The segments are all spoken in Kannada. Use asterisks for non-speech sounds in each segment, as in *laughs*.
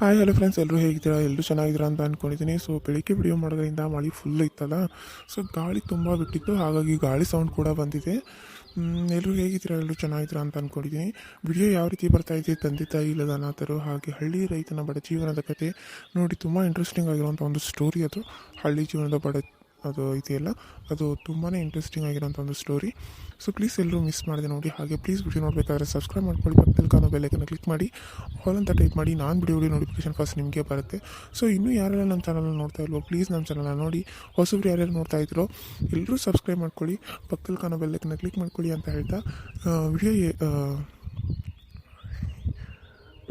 ಹಾಯ್ ಹಲೋ ಫ್ರೆಂಡ್ಸ್ ಎಲ್ಲರೂ ಹೇಗಿದ್ದೀರಾ? ಎಲ್ಲರೂ ಚೆನ್ನಾಗಿದ್ದೀರಾ ಅಂತ ಅಂದ್ಕೊಂಡಿದ್ದೀನಿ ಸೊ ಬೆಳಿಗ್ಗೆ ವಿಡಿಯೋ ಮಾಡೋದ್ರಿಂದ ಮಳೆ ಫುಲ್ ಇತ್ತಲ್ಲ ಸೊ ಗಾಳಿ ತುಂಬ ಬಿಟ್ಟಿತ್ತು. ಹಾಗಾಗಿ ಗಾಳಿ ಸೌಂಡ್ ಕೂಡ ಬಂದಿದೆ. ಎಲ್ಲರೂ ಹೇಗಿದ್ದೀರಾ? ಎಲ್ಲರೂ ಚೆನ್ನಾಗಿದ್ದೀರಾ ಅಂತ ಅಂದ್ಕೊಂಡಿದ್ದೀನಿ ವಿಡಿಯೋ ಯಾವ ರೀತಿ ಬರ್ತಾ ಇದೆ, ತಂದೆ ತಾಯಿ ಇಲ್ಲದ ಅನಾಥರು ಹಾಗೆ ಹಳ್ಳಿ ರೈತನ ಬಡ ಜೀವನದ ಕತೆ ನೋಡಿ ತುಂಬ ಇಂಟ್ರೆಸ್ಟಿಂಗ್ ಆಗಿರುವಂಥ ಒಂದು ಸ್ಟೋರಿ ಅದು. ಹಳ್ಳಿ ಜೀವನದ ಬಡ ಅದು ಇದೆಯಲ್ಲ ಅದು ತುಂಬಾ ಇಂಟ್ರೆಸ್ಟಿಂಗ್ ಆಗಿರೋಂಥ ಒಂದು ಸ್ಟೋರಿ ಸೊ ಪ್ಲೀಸ್ ಎಲ್ಲರೂ ಮಿಸ್ ಮಾಡಿದೆ ನೋಡಿ. ಹಾಗೆ ಪ್ಲೀಸ್ ವಿಡಿಯೋ ನೋಡಬೇಕಾದ್ರೆ ಸಬ್ಸ್ಕ್ರೈಬ್ ಮಾಡ್ಕೊಳ್ಳಿ. ಪಕ್ಕದಲ್ಲಿ ಕಾಣೋ ಬೆಲ್ಲೈಕನ್ನು ಕ್ಲಿಕ್ ಮಾಡಿ. ಆಲ್ ಅಂತ ಟೈಪ್ ಮಾಡಿ. ನಾನು ವಿಡಿಯೋ ವಿಡಿಯೋ ನೋಟಿಫಿಕೇಶನ್ ಫಸ್ಟ್ ನಿಮಗೆ ಬರುತ್ತೆ. ಸೊ ಇನ್ನೂ ಯಾರೆಲ್ಲ ನಮ್ಮ ಚಾನಲ್ನ ನೋಡ್ತಾ ಇಲ್ವೋ ಪ್ಲೀಸ್ ನಮ್ಮ ಚಾನಲ್ನ ನೋಡಿ. ಹೊಸಬ್ರು ಯಾರ್ಯಾರು ನೋಡ್ತಾ ಇದ್ರೋ, ಎಲ್ಲರೂ ಸಬ್ಸ್ಕ್ರೈಬ್ ಮಾಡ್ಕೊಳ್ಳಿ. ಪಕ್ಕದಲ್ಲಿ ಕಾಣೋ ಬೆಲ್ಲೈಕನ್ನು ಕ್ಲಿಕ್ ಮಾಡ್ಕೊಳ್ಳಿ ಅಂತ ಹೇಳ್ತಾ ವಿಡಿಯೋ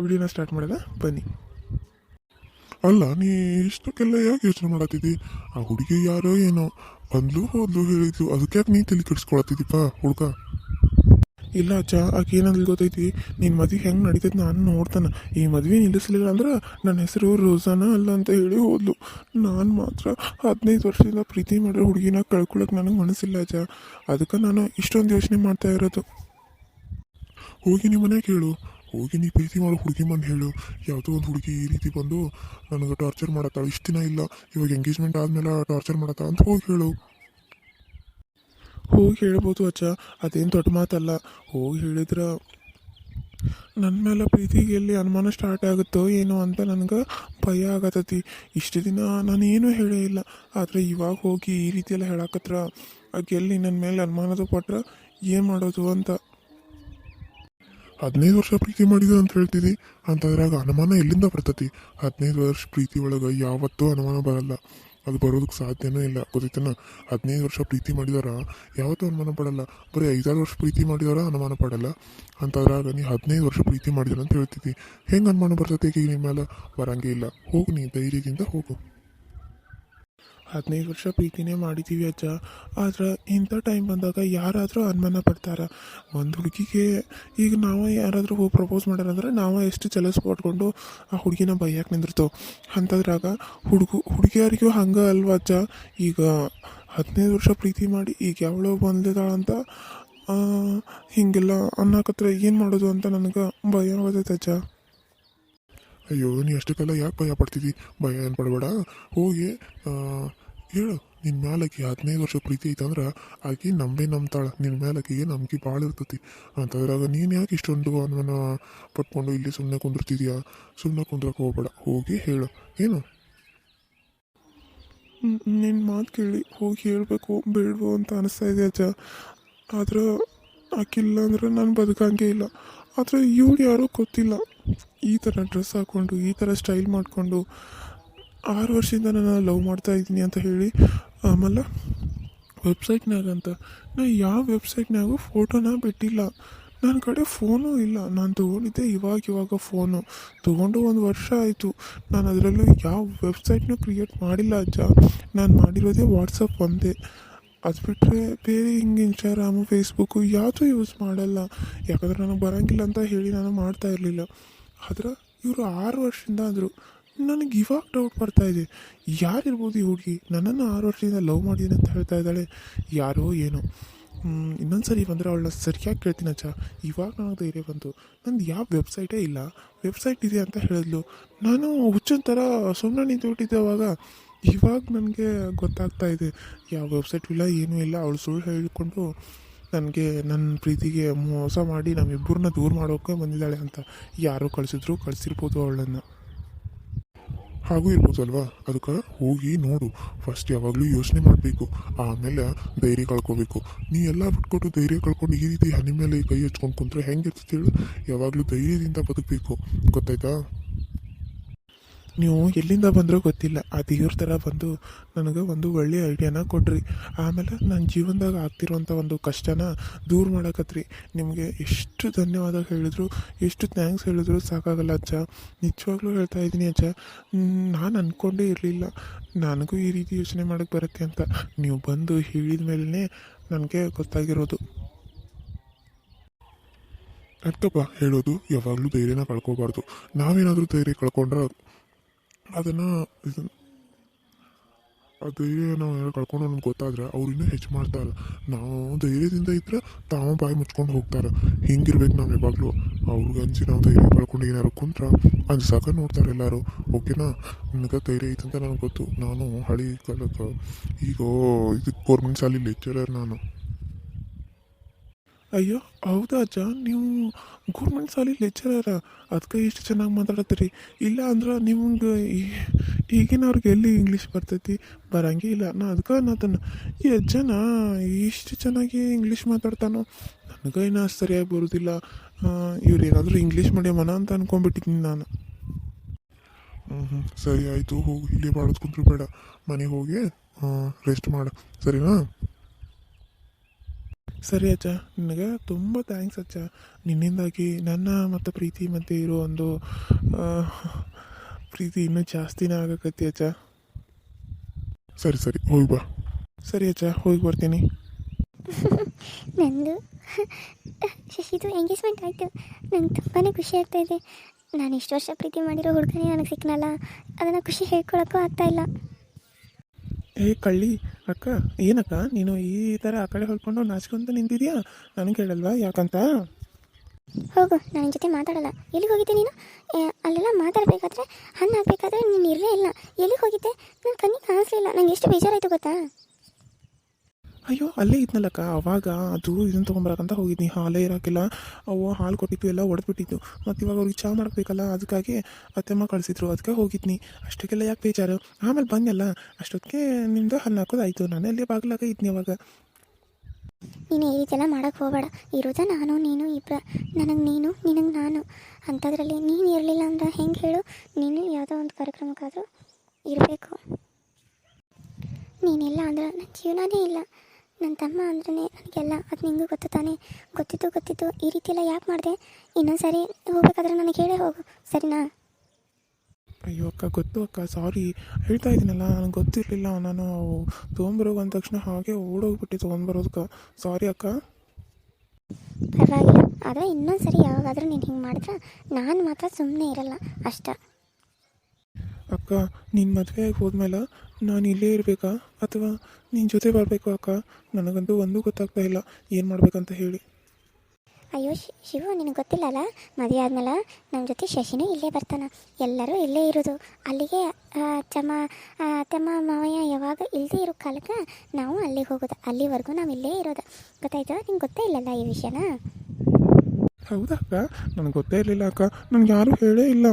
ವಿಡಿಯೋನ ಸ್ಟಾರ್ಟ್ ಮಾಡೋದ ಬನ್ನಿ. ಅಲ್ಲ, ನೀ ಇಷ್ಟಕ್ಕೆಲ್ಲ ಯಾಕೆ ಯೋಚನೆ ಮಾಡತ್ತಿದ್ದಿ ಆ ಹುಡುಗಿ ಯಾರೋ ಏನೋ ಬಂದ್ಲು ಹೋದ್ಲು ಹೇಳಿದ್ಲು. ಅದಕ್ಕೆ ನೀ ತಲೆ ಕೆಡಿಸ್ಕೊಳತ್ತಿದ್ದೀಪ ಹುಡುಗ? ಇಲ್ಲ ಅಜ್ಜ, ಆಕೆ ಏನಾದ್ರು ಗೊತ್ತೈತಿ? ನಿನ್ನ ಮದುವೆ ಹೆಂಗೆ ನಡೀತೈತೆ ನಾನು ನೋಡ್ತಾನೆ. ಈ ಮದುವೆ ನಿಲ್ಲಿಸಲಿಲ್ಲ ಅಂದ್ರೆ ನನ್ನ ಹೆಸರು ರೋಸಾನ ಅಲ್ಲ ಅಂತ ಹೇಳಿ ಹೋದ್ಲು. ನಾನು ಮಾತ್ರ ಹದಿನೈದು ವರ್ಷದಿಂದ ಪ್ರೀತಿ ಮಾಡೋ ಹುಡುಗಿನ ಕಳ್ಕೊಳಕ್ಕೆ ನನಗೆ ಮನಸ್ಸಿಲ್ಲ ಅಜ್ಜ. ಅದಕ್ಕೆ ನಾನು ಇಷ್ಟೊಂದು ಯೋಚನೆ ಮಾಡ್ತಾ ಇರೋದು. ಹೋಗಿ ನಿಮ್ಮ ಕೇಳು. ಹೋಗಿ ನೀ ಪ್ರೀತಿ ಮಾಡೋ ಹುಡುಗಿ ಮಂದು ಹೇಳು. ಯಾವುದೋ ಒಂದು ಹುಡುಗಿ ಈ ರೀತಿ ಬಂದು ನನಗೆ ಟಾರ್ಚರ್ ಮಾಡತ್ತ ಇಷ್ಟು ದಿನ ಇಲ್ಲ. ಇವಾಗ ಎಂಗೇಜ್ಮೆಂಟ್ ಆದಮೇಲೆ ಟಾರ್ಚರ್ ಮಾಡತ್ತ ಅಂತ ಹೋಗಿ ಹೇಳು. ಹೋಗಿ ಹೇಳ್ಬೋದು ಅಚ್ಚ. ಅದೇನು ದೊಡ್ಡ ಮಾತಲ್ಲ. ಹೋಗಿ ಹೇಳಿದ್ರೆ ನನ್ನ ಮೇಲೆ ಪ್ರೀತಿಗೆ ಎಲ್ಲಿ ಅನುಮಾನ ಸ್ಟಾರ್ಟ್ ಆಗುತ್ತೋ ಏನೋ ಅಂತ ನನಗೆ ಭಯ ಆಗತ್ತತಿ ಇಷ್ಟು ದಿನ ನಾನು ಏನೂ ಹೇಳೇ ಇಲ್ಲ. ಆದರೆ ಇವಾಗ ಹೋಗಿ ಈ ರೀತಿಯೆಲ್ಲ ಹೇಳಕತ್ರ ಆಕೆ ಎಲ್ಲಿ ನನ್ನ ಮೇಲೆ ಅನುಮಾನದ ಪಟ್ರೆ ಏನು ಮಾಡೋದು ಅಂತ. ಹದಿನೈದು ವರ್ಷ ಪ್ರೀತಿ ಮಾಡಿದ ಅಂತ ಹೇಳ್ತಿದ್ದಿ ಅಂತದ್ರಾಗ ಅನುಮಾನ ಎಲ್ಲಿಂದ ಬರ್ತತಿ? ಹದಿನೈದು ವರ್ಷ ಪ್ರೀತಿ ಒಳಗೆ ಯಾವತ್ತೂ ಅನುಮಾನ ಬರಲ್ಲ. ಅದು ಬರೋದಕ್ಕೆ ಸಾಧ್ಯನೇ ಇಲ್ಲ. ಗೊತ್ತಿತ್ತನ ಹದಿನೈದು ವರ್ಷ ಪ್ರೀತಿ ಮಾಡಿದಾರ ಯಾವತ್ತೂ ಅನುಮಾನ ಪಡಲ್ಲ. ಬರೀ ಐದಾರು ವರ್ಷ ಪ್ರೀತಿ ಮಾಡಿದಾರ ಅನುಮಾನ ಪಡಲ್ಲ. ಅಂತದ್ರಾಗ ನೀ ಹದಿನೈದು ವರ್ಷ ಪ್ರೀತಿ ಮಾಡಿದಾರ ಅಂತ ಹೇಳ್ತಿದ್ದಿ ಹೆಂಗೆ ಅನುಮಾನ ಬರ್ತೈತೆ ಈಗ ನಿಮ್ಮ ಮೇಲೆ ಬರಂಗೇ ಇಲ್ಲ. ಹೋಗು ನೀ ಧೈರ್ಯದಿಂದ ಹೋಗು. ಹದಿನೈದು ವರ್ಷ ಪ್ರೀತಿನೇ ಮಾಡಿದ್ದೀವಿ ಅಜ್ಜ. ಆದ್ರೆ ಇಂಥ ಟೈಮ್ ಬಂದಾಗ ಯಾರಾದರೂ ಅನುಮಾನ ಪಡ್ತಾರೆ? ಒಂದು ಹುಡುಗಿಗೆ ಈಗ ನಾವು ಯಾರಾದರೂ ಹೋಗಿ ಪ್ರಪೋಸ್ ಮಾಡ್ಯಾರಂದ್ರೆ ನಾವು ಎಷ್ಟು ಚಲಸ್ ಪಡ್ಕೊಂಡು ಆ ಹುಡುಗಿನ ಬೈಯಕ್ಕೆ ನಿಂದಿರ್ತೇವೆ. ಅಂಥದ್ರಾಗ ಹುಡುಗು, ಹುಡುಗಿಯರಿಗೂ ಹಂಗೆ ಅಲ್ವಾ ಅಜ್ಜ? ಈಗ ಹದಿನೈದು ವರ್ಷ ಪ್ರೀತಿ ಮಾಡಿ ಈಗ ಯಾವಳೋ ಬಂದಿದ್ದಾಳಂತ ಹಿಂಗೆಲ್ಲ ಹೀಗೆಲ್ಲ ಅನ್ನಕತ್ರ ಏನು ಮಾಡೋದು ಅಂತ ನನಗೆ ಭಯ ಆಗತೈತೆ ಅಜ್ಜ. ಅಯ್ಯೋ, ನೀ ಅಷ್ಟಕ್ಕೆಲ್ಲ ಯಾಕೆ ಭಯ ಪಡ್ತಿದ್ದಿ ಭಯ ಏನು ಪಡಬೇಡ. ಹೋಗಿ ಹೇಳು ನಿನ್ನ ಮೇಲಕ್ಕೆ ಹದಿನೈದು ವರ್ಷ ಪ್ರೀತಿ ಐತಂದ್ರೆ ಆಕೆ ನಂಬೇ ನಂಬ್ತಾಳೆ. ನಿನ್ನ ಮೇಲಕ್ಕಿಗೆ ನಂಬಿಕೆ ಭಾಳ ಇರ್ತೈತಿ. ಅಂತದ್ರಾಗ ನೀನು ಯಾಕೆ ಇಷ್ಟೊಂದು ಅನುಮಾನ ಪಟ್ಕೊಂಡು ಇಲ್ಲಿ ಸುಮ್ಮನೆ ಕುಂದಿರ್ತಿದ್ಯಾ? ಸುಮ್ಮನೆ ಕುಂದ್ರಕ್ಕೆ ಹೋಗ್ಬೇಡ. ಹೋಗಿ ಹೇಳು. ಏನು? ನಿನ್ನ ಮಾತು ಕೇಳಿ ಹೋಗಿ ಹೇಳಬೇಕು. ಬೇಡವೋ ಅಂತ ಅನಿಸ್ತಾ ಇದೆ ಅಜ್ಜ. ಆದ್ರೆ ಆಕಿಲ್ಲ ಅಂದ್ರೆ ನಾನು ಬದುಕಂಗೆ ಇಲ್ಲ. ಆದರೆ ಇವಳು ಯಾರೂ ಗೊತ್ತಿಲ್ಲ. ಈ ಥರ ಡ್ರೆಸ್ ಹಾಕ್ಕೊಂಡು ಈ ಥರ ಸ್ಟೈಲ್ ಮಾಡಿಕೊಂಡು, ಆರು ವರ್ಷದಿಂದ ನಾನು ಲವ್ ಮಾಡ್ತಾ ಇದ್ದೀನಿ ಅಂತ ಹೇಳಿ, ಆಮೇಲೆ ವೆಬ್ಸೈಟ್ನಾಗ ಅಂತ, ನಾ ಯಾವ ವೆಬ್ಸೈಟ್ನಾಗೂ ಫೋಟೋನ ಬಿಟ್ಟಿಲ್ಲ. ನನ್ನ ಕಡೆ ಫೋನು ಇಲ್ಲ. ನಾನು ತೊಗೊಂಡಿದ್ದೆ ಇವಾಗ ಇವಾಗ ಫೋನು ತೊಗೊಂಡು ಒಂದು ವರ್ಷ ಆಯಿತು. ನಾನು ಅದರಲ್ಲೂ ಯಾವ ವೆಬ್ಸೈಟ್ನೂ ಕ್ರಿಯೇಟ್ ಮಾಡಿಲ್ಲ ಅಜ್ಜ. ನಾನು ಮಾಡಿರೋದೇ ವಾಟ್ಸಪ್ ಒಂದೇ. ಅದು ಬಿಟ್ಟರೆ ಬೇರೆ ಹಿಂಗೆ ಇನ್ಸ್ಟಾಗ್ರಾಮು ಫೇಸ್ಬುಕ್ಕು ಯಾವುದೂ ಯೂಸ್ ಮಾಡಲ್ಲ. ಯಾಕಂದ್ರೆ ನನಗೆ ಬರೋಂಗಿಲ್ಲ ಅಂತ ಹೇಳಿ ನಾನು ಮಾಡ್ತಾ ಇರಲಿಲ್ಲ. ಆದ್ರೆ ಇವರು ಆರು ವರ್ಷದಿಂದ ಅಂದರು, ನನಗೆ ಇವಾಗ ಡೌಟ್ ಬರ್ತಾ ಇದೆ. ಯಾರಿರ್ಬೋದು ಈ ಹುಡುಗಿ? ನನ್ನನ್ನು ಆರು ವರ್ಷದಿಂದ ಲವ್ ಮಾಡಿದ್ದೀನಿ ಅಂತ ಹೇಳ್ತಾ ಇದ್ದಾಳೆ. ಯಾರೋ ಏನೋ. ಇನ್ನೊಂದು ಸರಿ ಬಂದರೆ ಅವಳನ್ನ ಸರಿಯಾಗಿ ಕೇಳ್ತೀನಿ ಅಚ್ಚ ಇವಾಗ ನನಗೆ ಧೈರ್ಯ ಬಂತು. ನಂದು ಯಾವ ವೆಬ್ಸೈಟೇ ಇಲ್ಲ. ವೆಬ್ಸೈಟ್ ಇದೆ ಅಂತ ಹೇಳಿದ್ಲು. ನಾನು ಹುಚ್ಚನ ಥರ ಸುಮ್ಮನೆ ನಿಂತು ಬಿಟ್ಟಿದ್ದವಾಗ ಇವಾಗ ನನಗೆ ಗೊತ್ತಾಗ್ತಾ ಇದೆ. ಯಾವ ವೆಬ್ಸೈಟ್ ಇಲ್ಲ, ಏನೂ ಇಲ್ಲ. ಅವಳು ಸುಳ್ಳು ಹೇಳಿಕೊಂಡು ನನಗೆ ನನ್ನ ಪ್ರೀತಿಗೆ ಮೋಸ ಮಾಡಿ ನಮ್ಮಿಬ್ಬರನ್ನ ದೂರ ಮಾಡೋಕೆ ಬಂದಿದ್ದಾಳೆ ಅಂತ ಯಾರೋ ಕಳಿಸಿದ್ರು ಕಳಿಸಿರ್ಬೋದು ಅವಳನ್ನು. ಹಾಗೂ ಇರ್ಬೋದು ಅಲ್ವಾ? ಅದಕ್ಕೆ ಹೋಗಿ ನೋಡು. ಫಸ್ಟ್ ಯಾವಾಗಲೂ ಯೋಚನೆ ಮಾಡಬೇಕು. ಆಮೇಲೆ ಧೈರ್ಯ ಕಳ್ಕೊಬೇಕು. ನೀ ಎಲ್ಲ ಬಿಟ್ಕೊಟ್ಟು ಧೈರ್ಯ ಕಳ್ಕೊಂಡು ಈ ರೀತಿ ಹನಿ ಮೇಲೆ ಕೈ ಹಚ್ಕೊಂಡು ಕುಂತ್ರೆ ಹೆಂಗಿರ್ತದೆ ಹೇಳು? ಯಾವಾಗಲೂ ಧೈರ್ಯದಿಂದ ಬದುಕಬೇಕು. ಗೊತ್ತಾಯ್ತಾ? ನೀವು ಎಲ್ಲಿಂದ ಬಂದರೂ ಗೊತ್ತಿಲ್ಲ. ಆ ದೇವ್ರ ಥರ ಬಂದು ನನಗೆ ಒಂದು ಒಳ್ಳೆಯ ಐಡಿಯಾನ ಕೊಡ್ರಿ. ಆಮೇಲೆ ನನ್ನ ಜೀವನದಾಗ ಆಗ್ತಿರುವಂಥ ಒಂದು ಕಷ್ಟನ ದೂರ ಮಾಡಕತ್ರಿ. ನಿಮಗೆ ಎಷ್ಟು ಧನ್ಯವಾದ ಹೇಳಿದ್ರು, ಎಷ್ಟು ಥ್ಯಾಂಕ್ಸ್ ಹೇಳಿದ್ರು ಸಾಕಾಗಲ್ಲ ಅಜ್ಜ. ನಿಜವಾಗ್ಲೂ ಹೇಳ್ತಾ ಇದ್ದೀನಿ ಅಜ್ಜ. ನಾನು ಅಂದ್ಕೊಂಡೇ ಇರಲಿಲ್ಲ. ನನಗೂ ಈ ರೀತಿ ಯೋಚನೆ ಮಾಡೋಕ್ಕೆ ಬರುತ್ತೆ ಅಂತ. ನೀವು ಬಂದು ಹೇಳಿದ ಮೇಲೇ ನನಗೆ ಗೊತ್ತಾಗಿರೋದು. ಅರ್ಥಪ್ಪ ಹೇಳೋದು ಯಾವಾಗಲೂ ಧೈರ್ಯನ ಕಳ್ಕೊಬಾರ್ದು. ನಾವೇನಾದರೂ ಧೈರ್ಯ ಕಳ್ಕೊಂಡ್ರೆ ಅದನ್ನು ಆ ಧೈರ್ಯ ನಾವು ಯಾರು ಕಳ್ಕೊಂಡು ನಮ್ಗೆ ಗೊತ್ತಾದ್ರೆ ಅವ್ರು ಇನ್ನೂ ಹೆಚ್ಚು ಮಾಡ್ತಾರೆ ನಾವು ಧೈರ್ಯದಿಂದ ಇದ್ರೆ ತಾವು ಬಾಯಿ ಮುಚ್ಕೊಂಡು ಹೋಗ್ತಾರೆ. ಹಿಂಗಿರ್ಬೇಕು ನಾವು ಯಾವಾಗಲೂ. ಅವ್ರಿಗೆ ಅಂಜಿ ನಾವು ಧೈರ್ಯ ಕಳ್ಕೊಂಡು ಏನಾರು ಕುಂತ್ರ ಅನ್ಸಾಕ ನೋಡ್ತಾರೆ ಎಲ್ಲರೂ. ಓಕೆನಾ ನಿನಗೆ ಧೈರ್ಯ ಐತಂತ ನನಗೆ ಗೊತ್ತು. ನಾನು ಹಳಿ ಕಾಲಕ್ಕೆ, ಈಗ ಇದು ಗೌರ್ಮೆಂಟ್ ಶಾಲೆ ಲೆಕ್ಚರರ್ ನಾನು. ಅಯ್ಯೋ, ಹೌದಾ ಅಜ್ಜ ನೀವು ಗೌರ್ಮೆಂಟ್ ಸಾಲಿ ಲೆಕ್ಚರರ ಅದಕ್ಕೆ ಇಷ್ಟು ಚೆನ್ನಾಗಿ ಮಾತಾಡತ್ತೀರಿ. ಇಲ್ಲ ಅಂದ್ರೆ ನಿಮ್ಗೆ ಈಗಿನವ್ರಿಗೆ ಎಲ್ಲಿ ಇಂಗ್ಲೀಷ್ ಬರ್ತೈತಿ? ಬರಂಗೇ ಇಲ್ಲ. ನಾ ಅದಕ್ಕೆ ಅನ್ನತನ. ಈ ಅಜ್ಜನ ಇಷ್ಟು ಚೆನ್ನಾಗಿ ಇಂಗ್ಲೀಷ್ ಮಾತಾಡ್ತಾನೋ? ನನಗೆ ಇನ್ನೂ ಸರಿಯಾಗಿ ಬರೋದಿಲ್ಲ. ಇವ್ರು ಏನಾದರೂ ಇಂಗ್ಲೀಷ್ ಮೀಡಿಯಮನ ಅಂತ ಅನ್ಕೊಂಡ್ಬಿಟ್ಟಿದ್ದೀನಿ ನಾನು. ಹ್ಞೂ ಹ್ಞೂ ಸರಿ ಆಯಿತು, ಹೋಗಿ. ಇಲ್ಲಿ ಮಾಡೋದು ಕುಂತ್ರು ಬೇಡ. ಮನೆಗೆ ಹೋಗಿ ರೆಸ್ಟ್ ಮಾಡು. ಸರಿನಾ? ಸರಿ ಅಜ್ಜ ನಿನಗೆ ತುಂಬ ಥ್ಯಾಂಕ್ಸ್ ಅಜ್ಜ. ನಿನ್ನಿಂದಾಗಿ ನನ್ನ ಮತ್ತು ಪ್ರೀತಿ ಮತ್ತು ಇರೋ ಒಂದು ಪ್ರೀತಿ ಇನ್ನೂ ಜಾಸ್ತಿನೇ ಆಗಕತ್ತಿ ಅಜ್ಜ. ಸರಿ ಸರಿ ಹೋಗಿ ಬಾ. ಸರಿ ಅಜ್ಜ ಹೋಗಿ ಬರ್ತೀನಿ. *laughs* ನಂದು *laughs* ಶಶಿದು ಎಂಗೇಜ್ಮೆಂಟ್ ಆಯಿತು. ನಂಗೆ ತುಂಬಾ ಖುಷಿ ಆಗ್ತಾ ಇದೆ. ನಾನು ಇಷ್ಟು ವರ್ಷ ಪ್ರೀತಿ ಮಾಡಿರೋ ಹುಡುಗನೇ ನನಗೆ ಸಿಕ್ಕನಲ್ಲ ಅದನ್ನು ಖುಷಿ ಹೇಳ್ಕೊಳಕ್ಕೂ ಆಗ್ತಾ ಇಲ್ಲ. ಏ ಕಳ್ಳಿ ಅಕ್ಕ, ಏನಕ್ಕ, ನೀನು ಈ ಥರ ಆ ಕಡೆ ಹೊಲ್ಕೊಂಡು ನಾಚ್ಕೊಂತ ನಿಂತಿದ್ಯಾ? ನನಗೆ ಹೇಳಲ್ವಾ ಯಾಕಂತ? ಹೋಗು ನನ್ನ ಜೊತೆ ಮಾತಾಡಲ್ಲ. ಎಲ್ಲಿಗೆ ಹೋಗಿದ್ದೆ ನೀನು? ಅಲ್ಲೆಲ್ಲ ಮಾತಾಡಬೇಕಾದ್ರೆ ಹಣ್ಣು ಹಾಕ್ಬೇಕಾದ್ರೆ ನೀನು ಇರಲೇ ಇಲ್ಲ ಎಲ್ಲಿಗೆ ಹೋಗಿದ್ದೆ ನನ್ನ ಕಣ್ಣಿಗೆ ಕಾಣಿಸ್ಲಿಲ್ಲ ನಂಗೆ ಎಷ್ಟು ಬೇಜಾರಾಯಿತು ಗೊತ್ತಾ ಅಯ್ಯೋ ಅಲ್ಲೇ ಇದ್ನಲ್ಲಕ್ಕ, ಅವಾಗ ಅದು ಇದನ್ನ ತೊಗೊಂಬರಕಂತ ಹೋಗಿದ್ನಿ. ಹಾಲೇ ಇರೋಕ್ಕಿಲ್ಲ ಅವು ಹಾಲು ಕೊಟ್ಟಿತ್ತು, ಎಲ್ಲ ಒಡೆದ್ಬಿಟ್ಟಿತ್ತು. ಮತ್ತು ಇವಾಗ ಅವ್ರಿಗೆ ಚಾ ಮಾಡಬೇಕಲ್ಲ, ಅದಕ್ಕಾಗಿ ಅತ್ತೆಮ್ಮ ಕಳಿಸಿದ್ರು. ಅದಕ್ಕೆ ಹೋಗಿದ್ನಿ. ಅಷ್ಟಕ್ಕೆಲ್ಲ ಯಾಕೆ ಬೇಜಾರು? ಆಮೇಲೆ ಬಂದಲ್ಲ ಅಷ್ಟೊತ್ತಿಗೆ ನಿಮ್ಮದು ಹಣ್ಣು ಹಾಕೋದಾಯಿತು ನಾನು ಅಲ್ಲಿ ಬಾಗಿಲಾಗ ಇದ್ನಿ ಅವಾಗ. ನೀನು ಈ ರೀತಿಯೆಲ್ಲ ಮಾಡೋಕ್ಕೆ ಹೋಗಬೇಡ. ಇರೋದ ನಾನು, ನೀನು ಇಬ್ಬರ ನನಗೆ ನೀನು, ನಿನಗೆ ನಾನು. ಅಂಥದ್ರಲ್ಲಿ ನೀನು ಇರಲಿಲ್ಲ ಅಂದ್ರೆ ಹೆಂಗೆ ಹೇಳು? ನೀನು ಯಾವುದೋ ಒಂದು ಕಾರ್ಯಕ್ರಮಕ್ಕಾದರೂ ಇರಬೇಕು. ನೀನಿಲ್ಲ ಅಂದ್ರೆ ನನ್ನ ಜೀವನನೇ ಇಲ್ಲ. ನನ್ನ ತಮ್ಮ ಅಂದ್ರೆ ನನಗೆಲ್ಲ ಅದು ನಿಂಗೂ ಗೊತ್ತು ತಾನೇ? ಗೊತ್ತಿತ್ತು ಗೊತ್ತಿತ್ತು ಈ ರೀತಿಯೆಲ್ಲ ಯಾಕೆ ಮಾಡಿದೆ? ಇನ್ನೊಂದ್ಸರಿ ಹೋಗ್ಬೇಕಾದ್ರೆ ನನಗೆ ಹೇಳೇ ಹೋಗು ಸರಿನಾ? ಅಯ್ಯೋ ಅಕ್ಕ ಗೊತ್ತು ಅಕ್ಕ ಸಾರಿ ಹೇಳ್ತಾ ಇದ್ದೀನಲ್ಲ ನನಗೆ ಗೊತ್ತಿರಲಿಲ್ಲ. ನಾನು ತೊಗೊಂಬರೋಗ ಅಂದ ತಕ್ಷಣ ಹಾಗೆ ಓಡೋಗ್ಬಿಟ್ಟು ತೊಗೊಂಬರೋದಕ್ಕ ಸಾರಿ ಅಕ್ಕ. ಪರವಾಗಿಲ್ಲ. ಆದರೆ ಇನ್ನೊಂದು ಸರಿ ಯಾವಾಗಾದರೂ ನೀನು ಹಿಂಗೆ ಮಾಡಿದ್ರೆ ನಾನು ಮಾತ್ರ ಸುಮ್ಮನೆ ಇರಲ್ಲ ಅಷ್ಟ. ಅಕ್ಕ ನಿನ್ನ ಮದುವೆ ಆಗಿ ಹೋದ್ಮೇಲೆ ನಾನು ಇಲ್ಲೇ ಇರಬೇಕಾ? ಅಥವಾ ನಿನ್ನ ಜೊತೆ ಬರಬೇಕು ಅಕ್ಕ? ನನಗಂತೂ ಒಂದೂ ಗೊತ್ತಾಗ್ತಾ ಇಲ್ಲ. ಏನು ಮಾಡಬೇಕಂತ ಹೇಳಿ. ಅಯ್ಯೋ ಶಿವು ನಿನಗೆ ಗೊತ್ತಿಲ್ಲಲ್ಲ? ಮದುವೆ ಆದ್ಮೇಲೆ ನಮ್ಮ ಜೊತೆ ಶಶಿನೂ ಇಲ್ಲೇ ಬರ್ತಾನೆ. ಎಲ್ಲರೂ ಇಲ್ಲೇ ಇರೋದು. ಅಲ್ಲಿಗೆ ಚಮ್ಮ ತಮ್ಮ ಮಾವಯ್ಯ ಯಾವಾಗ ಇಲ್ಲದೇ ಇರೋ ಕಾಲಕ್ಕೆ ನಾವು ಅಲ್ಲಿಗೆ ಹೋಗೋದು. ಅಲ್ಲಿವರೆಗೂ ನಾವು ಇಲ್ಲೇ ಇರೋದು. ಗೊತ್ತಾಯ್ತು? ನಿಂಗೆ ಗೊತ್ತೇ ಇಲ್ಲಲ್ಲ ಈ ವಿಷಯನ? ಹೌದಾ ಅಕ್ಕ? ನನಗೆ ಗೊತ್ತೇ ಇರಲಿಲ್ಲ ಅಕ್ಕ. ನನಗೆ ಯಾರೂ ಹೇಳೇ ಇಲ್ಲ.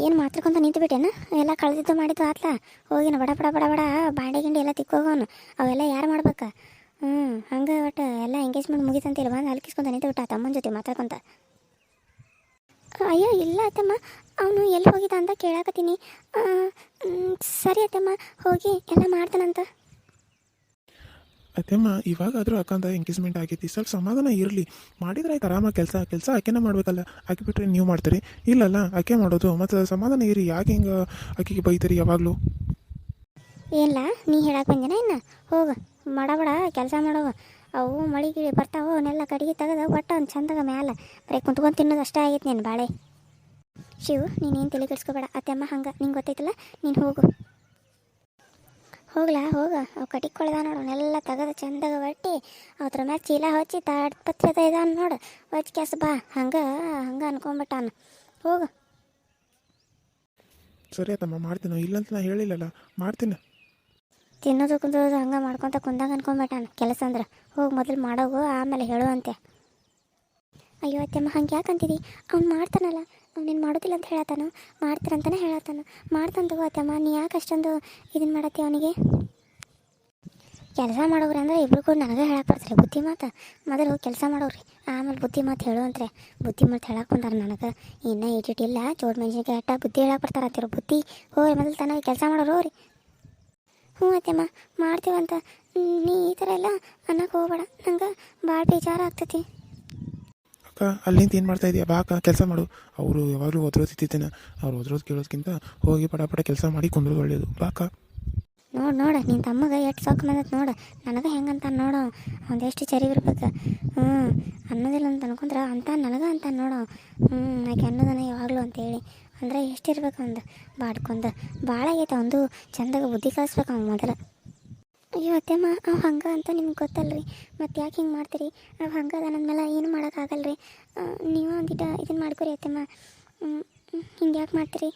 ಏನು ಮಾತ್ರಕ್ಕಂತ ನಿಂತು ಬಿಟ್ಟೇನ ಎಲ್ಲ ಕಳೆದಿದ್ದು ಮಾಡಿದ್ದು ಆತ್ಲ? ಹೋಗಿನ ಬಡ ಬಡ ಬಡ ಬಡ ಬಾಂಡೆ ಗಿಂಡಿ ಎಲ್ಲ ತಿಕ್ಕೋಗೋನು. ಅವೆಲ್ಲ ಯಾರು ಮಾಡ್ಬೇಕು? ಹ್ಞೂ ಹಂಗೆ ಒಟ್ಟು ಎಲ್ಲ ಎಂಗೇಜ್ಮೆಂಟ್ ಮುಗಿತಂತಿಲ್ಲ ಬಂದು ಅಲ್ಕಿಸ್ಕೊಂತ ನಿಂತು ಬಿಟ್ಟ ತಮ್ಮನ ಜೊತೆ ಮಾತಾಡ್ಕೊಂತ. ಅಯ್ಯೋ, ಇಲ್ಲ ಅತ್ತಮ್ಮ. ಅವನು ಎಲ್ಲಿ ಹೋಗಿದ್ದ ಅಂತ ಕೇಳಾಕತ್ತೀನಿ ಸರಿ ಅತ್ತಮ್ಮ. ಹೋಗಿ ಎಲ್ಲ ಮಾಡ್ತಾನಂತ. ಅತ್ತೆಮ್ಮ ಇವಾಗಾದರೂ ಅಕ್ಕಂದ ಎಂಗೇಜ್ಮೆಂಟ್ ಆಗೈತಿ ಸ್ವಲ್ಪ ಸಮಾಧಾನ ಇರಲಿ. ಮಾಡಿದ್ರೆ ಆಯ್ತು, ಆರಾಮಾಗಿ ಕೆಲಸ ಕೆಲಸ ಆಕೆನ ಮಾಡಬೇಕಲ್ಲ. ಆಕೆ ಬಿಟ್ಟರೆ ನೀವು ಮಾಡ್ತೀರಿ? ಇಲ್ಲಲ್ಲ, ಆಕೆ ಮಾಡೋದು. ಮತ್ತು ಸಮಾಧಾನ ಇರಿ. ಯಾಕೆ ಹಿಂಗೆ ಆಕೆಗೆ ಬೈತೀರಿ ಯಾವಾಗಲೂ? ಇಲ್ಲ ನೀ ಹೇಳಕ್ಕೆ ಬಂದೇನ ಇನ್ನ? ಹೋಗ. ಬಡ ಬಡ ಕೆಲಸ ಮಾಡವ ಅವು ಮಳಿ ಗಿಳಿ ಬರ್ತಾವ, ಅವನ್ನೆಲ್ಲ ಕಡಿಗೆ ತೆಗೆದು ಒಟ್ಟು ಒಂದು ಚಂದಾಗ ಮ್ಯಾಲೆ. ಬರೀ ಕುಂತ್ಕೊಂಡು ತಿನ್ನೋದು ಅಷ್ಟೇ ಆಗೈತೆ ನೀನು ಬಾಳೆ. ಶಿವು ನೀನೇನು ತಲೆ ಕೆಡಿಸ್ಕೋಬೇಡ. ಅತ್ತೆಮ್ಮ ಹಂಗೆ, ನಿಂಗೆ ಗೊತ್ತೈತಲ್ಲ? ನೀನು ಹೋಗು. ಹೋಗ್ಲಾ ಹೋಗ. ಅವು ಕಟಿಗೆ ಕೊಳ್ದ ನೋಡು. ಅವನ್ನೆಲ್ಲ ತೆಗೆದು ಚಂದಾಗ ಒಟ್ಟಿ ಅದ್ರ ಮ್ಯಾಗ ಚೀಲ ಹಚ್ಚಿ ತಾಡ್ಪತ್ರದ ಇದಾನ ನೋಡು. ಹೊಚ್ಚಿ ಕೆಸ ಬಾ. ಹಂಗೆ ಹಂಗೆ ಅನ್ಕೊಂಬಿಟ್ಟಾನ. ಹೋಗು. ಸರಿ ಆತಮ್ಮ ಮಾಡ್ತೀನಿ. ಇಲ್ಲಂತ ನಾ ಹೇಳಿಲ್ಲಲ್ಲ ಮಾಡ್ತೀನಿ. ತಿನ್ನೋದು ಕುಂದೋದು ಹಂಗೆ ಮಾಡ್ಕೊತ ಕುಂದಾಗ ಅನ್ಕೊಂಬಿಟ್ಟಾನ. ಕೆಲಸ ಅಂದ್ರೆ ಹೋಗಿ ಮೊದಲು ಮಾಡೋಗು ಆಮೇಲೆ ಹೇಳುವಂತೆ. ಅಯ್ಯೋ ಅತ್ತೆಮ್ಮ ಹಂಗೆ ಯಾಕೆ ಅಂತಿದಿ ಅವ್ನು ಮಾಡ್ತಾನಲ್ಲ. ಅವ್ನೇನು ಮಾಡೋದಿಲ್ಲ ಅಂತ ಹೇಳತ್ತಾನು? ಮಾಡ್ತಾರಂತಾನೆ ಹೇಳತ್ತಾನು. ಮಾಡ್ತಾನೆ ಅತ್ತಮ್ಮ ನೀ ಯಾಕೆ ಅಷ್ಟೊಂದು ಇದನ್ನು ಮಾಡತ್ತೆ ಅವನಿಗೆ? ಕೆಲಸ ಮಾಡೋರು ಅಂದ್ರೆ ಇಬ್ರು ಕೂಡ ನನಗೆ ಹೇಳಕ್ಕೆ ಬರ್ತಾರೆ. ಬುದ್ಧಿ ಮಾತು ಮೊದಲು ಕೆಲಸ ಮಾಡೋರಿ. ಆಮೇಲೆ ಬುದ್ಧಿ ಮಾತು ಹೇಳುವಂತ್ರೆ. ಬುದ್ಧಿ ಮಾತು ಹೇಳಕ್ಕೆ ಬಂದಾರ ನನಗೆ. ಇನ್ನೂ ಇಟ್ಟಿಟ್ಟಿಲ್ಲ ಜೋಡ್ ಮೆಣಸಿನ್ಕಾಯಿ ಕೆಟ್ಟ ಬುದ್ಧಿ ಹೇಳಕ್ಕೆ ಬರ್ತಾರೆ ಅಂತಿರು. ಬುದ್ಧಿ ಹೋಗಿ ಮೊದಲು ತನಗೆ ಕೆಲಸ ಮಾಡೋರು ಹೋರಿ. ಹ್ಞೂ ಅತ್ತೆಮ್ಮ ಮಾಡ್ತೀವಂತ. ನೀ ಈ ಥರ ಎಲ್ಲ ಅನ್ನಕ್ಕೆ ಹೋಗ್ಬೇಡ. ನಂಗೆ ಭಾಳ ಬೇಜಾರು ಆಗ್ತೈತಿ ಅಕ್ಕ ಅಲ್ಲಿಂದ ಏನು ಮಾಡ್ತಾ ಇದೆಯಾ? ಬಾಕ, ಕೆಲಸ ಮಾಡು. ಅವರು ಯಾವಾಗಲೂ ಒದ್ರೋತಿದ್ದೇನೆ ಅವ್ರು ಒದ್ರೋದು ಕೇಳೋದಕ್ಕಿಂತ ಹೋಗಿ ಪಡ ಪಡ ಕೆಲಸ ಮಾಡಿ ಕುಂದ್ರೋದು ಒಳ್ಳೇದು. ಬಾಕ. ನೋಡು ನೋಡು ನಿನ್ನ ತಮ್ಮಗೆ ಎಷ್ಟು ಸೊಕ್ಕ ಬಂದತ್ ನೋಡ. ನನಗೆ ಹೆಂಗಂತ ನೋಡ. ಅವ್ನು ಎಷ್ಟು ಚರಿಗಿರ್ಬೇಕು ಹ್ಞೂ ಅನ್ನೋದಿಲ್ಲ ಅಂತ ಅನ್ಕೊಂಡ್ರೆ ಅಂತ ನನಗೆ ಅಂತ ನೋಡ. ಹ್ಞೂ ನಾಕೆ ಅನ್ನೋದನ್ನ ಯಾವಾಗಲೂ ಅಂತೇಳಿ ಅಂದ್ರೆ ಎಷ್ಟಿರ್ಬೇಕು ಒಂದು ಬಾಡ್ಕೊಂಡ ಭಾಳ ಆಗೈತೆ ಒಂದು ಚಂದಾಗ ಬುದ್ಧಿ ಕಲಿಸ್ಬೇಕು ಅವ್ನು ಮೊದಲು. ಅಯ್ಯೋ ಅತ್ತೆಮ್ಮ ಅವ್ ಹಂಗೆ ಅಂತ ನಿಮ್ಗೆ ಗೊತ್ತಲ್ರಿ? ಮತ್ತೆ ಯಾಕೆ ಹಿಂಗೆ ಮಾಡ್ತೀರಿ? ಅವ್ ಹಂಗೆ ಮೇಲೆ ಏನು ಮಾಡೋಕ್ಕಾಗಲ್ರಿ? ನೀವು ಒಂದಿಟ ಇದನ್ನು ಮಾಡ್ಕೊರಿ ಅತ್ತೆಮ್ಮ ಹಿಂಗೆ ಯಾಕೆ ಮಾಡ್ತೀರಿ?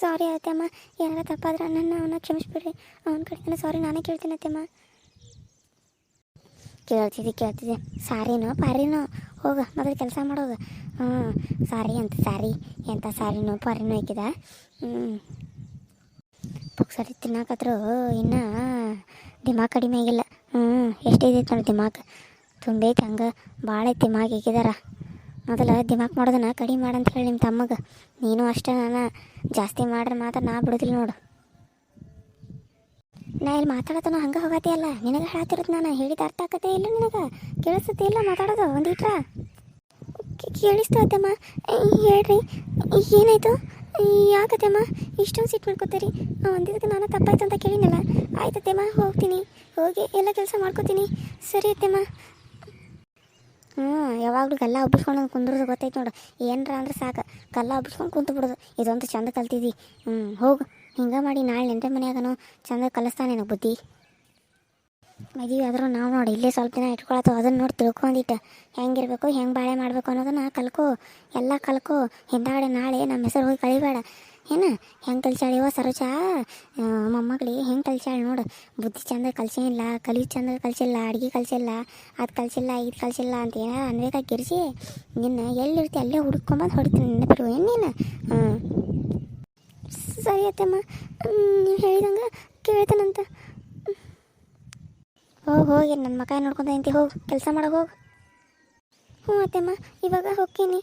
ಸಾರಿ ಅತ್ತೆಮ್ಮ ಏನಾರ ತಪ್ಪಾದ್ರೆ ನನ್ನ ಅವನ್ನ ಕ್ಷಮಿಸ್ಬಿಡ್ರಿ. ಅವನ ಕಡೆ ಸಾರಿ ನಾನೇ ಕೇಳ್ತೀನಿ ಅತ್ತೆಮ್ಮ ಕೇಳ್ತಿದ್ದೆ ಕೇಳ್ತಿದ್ದೆ. ಸಾರಿನೋ, ಪಾರಿನೋ? ಹೋಗ, ಮೊದಲು ಕೆಲಸ ಮಾಡೋಗ ಹ್ಞೂ ಸಾರಿ ಅಂತ ಸಾರಿ ಎಂಥ ಸಾರಿನೋ, ಪಾರಿನೋ ಹಾಕಿದ? ಹ್ಞೂ ಸರಿ ತಿನ್ನಾಕತ್ರು, ಇನ್ನು ದಿಮಾಗ್ ಕಡಿಮೆ ಆಗಿಲ್ಲ. ಹ್ಞೂ ಎಷ್ಟೈತೆ ನೋಡಿ ದಿಮಾಕ್. ತುಂಬೈತೆ ಹಂಗೆ. ಭಾಳ ದಿಮಾಗ್ ದಿಮಾಕ್ ಹಾಕಿದಾರ ಮೊದಲು ದಿಮಾಕ್ ಮಾಡೋದನ್ನ ಕಡಿಮೆ ಮಾಡಂತ ಹೇಳಿ ನಿಮ್ಮ ತಮ್ಮಗೆ. ನೀನು ಅಷ್ಟೇ ನಾನು ಜಾಸ್ತಿ ಮಾಡ್ರೆ ಮಾತ್ರ ನಾ ಬಿಡೋದಿಲ್ಲ ನೋಡು. ನಾ ಇಲ್ಲಿ ಮಾತಾಡೋದನ್ನು ಹಂಗೆ ಹೋಗತ್ತೆ ನಿನಗೆ ಹೇಳತ್ತಿರೋದು ನಾನು ಹೇಳಿದ ಅರ್ಥ ಆಗತ್ತೆ ಇಲ್ಲ ನಿನಗೆ? ಕೇಳಿಸುತ್ತೆ ಇಲ್ಲ ಮಾತಾಡೋದು ಒಂದಿಟ್ರ ಕೇಳಿಸ್ತದಮ್ಮ ಹೇಳ್ರಿ. ಏನಾಯ್ತು? ಯಾಕತ್ತಮ್ಮ ಇಷ್ಟೊಂದು ಸಿಟ್ಟು ಮಾಡ್ಕೋತೀರಿ. ಒಂದಿದ್ದಕ್ಕೆ ನಾನು ತಪ್ಪಾಯ್ತು ಅಂತ ಕೇಳಿನಲ್ಲ ಆಯ್ತತ್ತಮ್ಮ ಹೋಗ್ತೀನಿ. ಹೋಗಿ ಎಲ್ಲ ಕೆಲಸ ಮಾಡ್ಕೋತೀನಿ. ಸರಿ ಅತ್ತೆಮ್ಮ. ಹ್ಞೂ ಯಾವಾಗಲೂ ಗಲ್ಲ ಒಬ್ಬಿಸ್ಕೊಂಡು ಕುಂದ್ರದು ಗೊತ್ತೈತೆ ನೋಡು. ಏನರ ಅಂದ್ರೆ ಸಾಕು. ಗಲ್ಲ ಒಬ್ಬಿಸ್ಕೊಂಡು ಕುಂತು ಬಿಡೋದು. ಇದೊಂದು ಚಂದ ಕಲ್ತಿದ್ದಿ. ಹ್ಞೂ ಹೋಗು. ಹಿಂಗೆ ಮಾಡಿ ನಾಳೆ ನೆಂಟೆ ಮನ್ಯಾಗನು ಚಂದ ಕಲಿಸ್ತಾನೇನೋ ಬುದ್ಧಿ. ಮದುವೆ ಆದರೂ ನಾವು ನೋಡಿ ಇಲ್ಲೇ ಸ್ವಲ್ಪ ದಿನ ಇಟ್ಕೊಳತ್ತು ಅದನ್ನು ನೋಡಿ ತಿಳ್ಕೊಂಡಿಟ್ಟು ಹೆಂಗಿರಬೇಕು, ಹೆಂಗೆ ಬಾಳೆ ಮಾಡಬೇಕು ಅನ್ನೋದನ್ನು ಕಲ್ಕೋ, ಎಲ್ಲ ಕಲ್ಕೋ. ಹಿಂದಾಗಡೆ ನಾಳೆ ನಮ್ಮ ಹೆಸರು ಹೋಗಿ ಕಳಿಬೇಡ. ಏನು? ಹೆಂಗೆ ಕಲ್ಸಾಳಿವ ಸರೋಜ? ಮೊಮ್ಮಗಳಿಗೆ ಹೆಂಗೆ ಕಲ್ಸಾಳ ನೋಡು. ಬುದ್ಧಿ ಚಂದ ಕಲ್ಸಿಲ್ಲ ಕಲಿ ಚಂದ ಕಲ್ಸಿಲ್ಲ ಅಡುಗೆ ಕಲ್ಸಿಲ್ಲ ಅದು ಕಲ್ಸಿಲ್ಲ ಇದು ಕಲ್ಸಿಲ್ಲ ಅಂತ ಏನಾರ ಅನ್ಬೇಕಾ ಗಿರಿಸಿ ನಿನ್ನ ಎಲ್ಲಿರ್ತಿ ಅಲ್ಲೇ ಹುಡ್ಕೊಂಬಂದು ಹೊಡಿತೀನಿ ನೆನಪಿರು ಬಿಡು ಏನು ನೀನು ಹಾಂ ಸರಿ ಅತ್ತಮ್ಮ ನೀವು ಹೇಳಿದಂಗೆ ಕೇಳ್ತಾನಂತ. ಹೋಗಿ ಹೋಗಿ ನನ್ನ ಮಕ ನೋಡ್ಕೊಂತ ನಿಂತಿ ಹೋಗು ಕೆಲಸ ಮಾಡೋ ಹೋಗು. ಹ್ಞೂ ಅತ್ತೆಮ್ಮ ಇವಾಗ ಹೋಗ್ತೀನಿ.